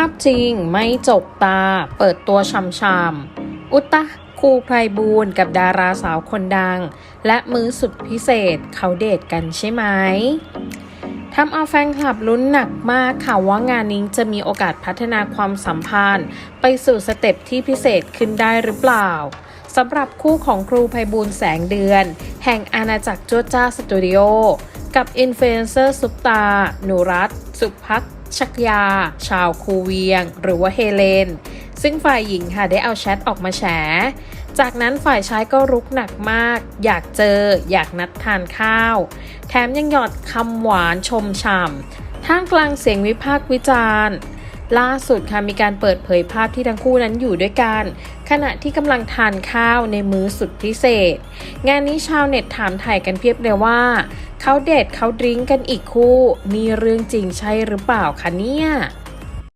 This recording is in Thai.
าพจริงไม่จกตา เปิดตัวช่ำๆอุตตะครูไพรบูลกับดาราสาวคนดัง และมือสุดพิเศษเขาเดทกันใช่ไหมทำเอาแฟนคลับลุ้นหนักมากค่ะว่างานนี้จะมีโอกาสพัฒนาความสัมพันธ์ ไปสู่สเต็ปที่พิเศษขึ้นได้หรือเปล่าสำหรับคู่ของครูไพบูลแสงเดือน แห่งอาณาจักรโจจ้าสตูดิโอกับอินฟลูเอนเซอร์ซุปตาหนูรัตสุพัก ชักยา ชาวคูเวียง หรือว่าเฮเลน ซึ่งฝ่ายหญิงค่ะได้เอาแชทออกมาแฉ จากนั้นฝ่ายชายก็รุกหนักมาก อยากเจอ อยากนัดทานข้าว แถมยังหยอดคำหวานชมฉ่ำท่ามกลางเสียงวิพากษ์วิจารณ์ล่าสุดค่ะมีการเปิดเผยภาพที่ทั้งคู่นั้นอยู่ด้วยกัน ขณะที่กำลังทานข้าวในมื้อสุดพิเศษ งานนี้ชาวเน็ตถามถ่ายกันเพียบเลยว่า เขาเดทเขาดริ้งกันอีกคู่ นี่เรื่องจริงใช่หรือเปล่าคะเนี่ย